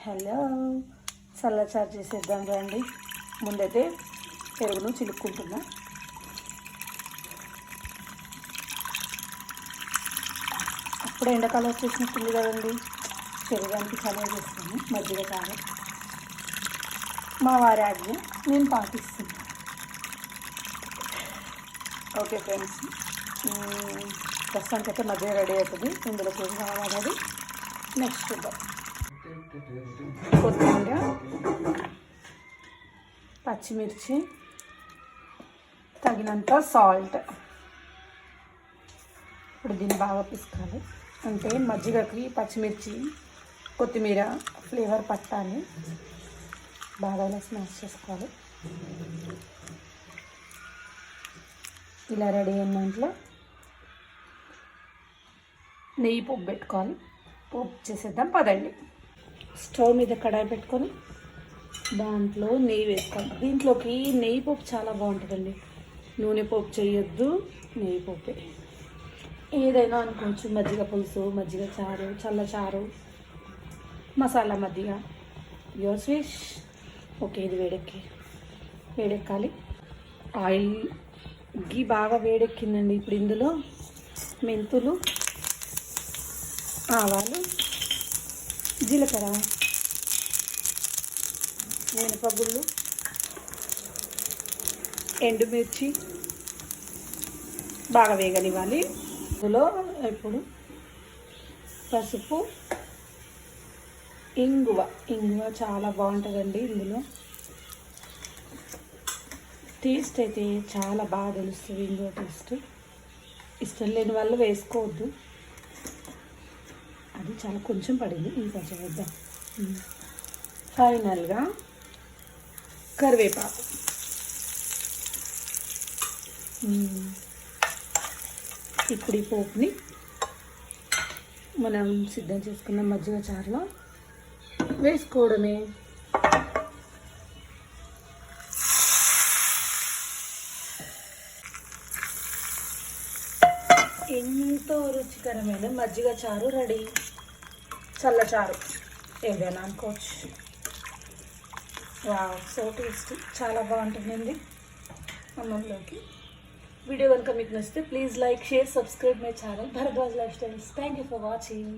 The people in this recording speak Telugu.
హలో. చల్ల చేసేద్దాం రండి. ముందైతే పెరుగును చిలుక్కుంటున్నా. అప్పుడు ఎండాకాలం వచ్చేసినట్టుంది కదండి. పెరగడానికి చాలా చేస్తాను మజ్జిగ కారం. మా వారి ఆజ్ఞ నేను పాటిస్తున్నాను ఓకే ఫ్రెండ్స్. ప్రస్తుతానికి ప్రస్తుతానికైతే మధ్య రెడీ అవుతుంది. ఇందులో ఏం కావాలనేది నెక్స్ట్ చూద్దాం కొత్తిమీర పచ్చిమిర్చి తగినంత సాల్ట్. ఇప్పుడు దీన్ని బాగా పిసుకాలి. అంటే మజ్జిగకి పచ్చిమిర్చి కొత్తిమీర ఫ్లేవర్ పట్టాలి. బాగా ఇలా స్మాష్ చేసుకోవాలి. ఇలా రెడీ అయిన దాంట్లో నెయ్యి పోపు పెట్టుకోవాలి. పోపు చేసేద్దాం పదండి. స్టవ్ మీద కడాయి పెట్టుకొని దాంట్లో నెయ్యి వేసుకోవాలి దీంట్లోకి నెయ్యి పోపు చాలా బాగుంటుందండి. నూనె పోపు చేయొద్దు నెయ్యి పోపే. ఏదైనా అనుకోవచ్చు మజ్జిగ పులుసు మజ్జిగ చారు చల్ల చారు మసాలా మజ్జిగ. యువర్ స్విష్ ఓకే ఇది వేడెక్కి. వేడెక్కాలి. ఆయిల్ గీ బాగా వేడెక్కిందండి ఇప్పుడు ఇందులో మెంతులు ఆవాలు జీలకర్ర మినపగుళ్ళు ఎండుమిర్చి బాగా వేగనివ్వాలి. అందులో ఇప్పుడు పసుపు ఇంగువ. ఇంగువ చాలా బాగుంటుందండి ఇందులో. టేస్ట్ అయితే చాలా బాగా తెలుస్తుంది ఇంగువ టేస్ట్. ఇష్టం లేని వాళ్ళు వేసుకోవద్దు. అది చాలా కొంచెం పడింది. ఇంకొంచెం వేద్దాం. ఫైనల్గా కరివేపాకు. ఇప్పుడు ఈ పోపుని మనం సిద్ధం చేసుకున్న మజ్జిగ చారులో వేసుకోవడమే. ఎంతో రుచికరమైన మజ్జిగ చారు రెడీ. చల్లచారు. ఏదైనా అనుకోవచ్చు. వా సో టేస్టీ చాలా బాగుంటుందండి. అన్నంలోకి. వీడియో కనుక మీకు నచ్చితే please like share subscribe my channel Bharadwaj life styles thank you for watching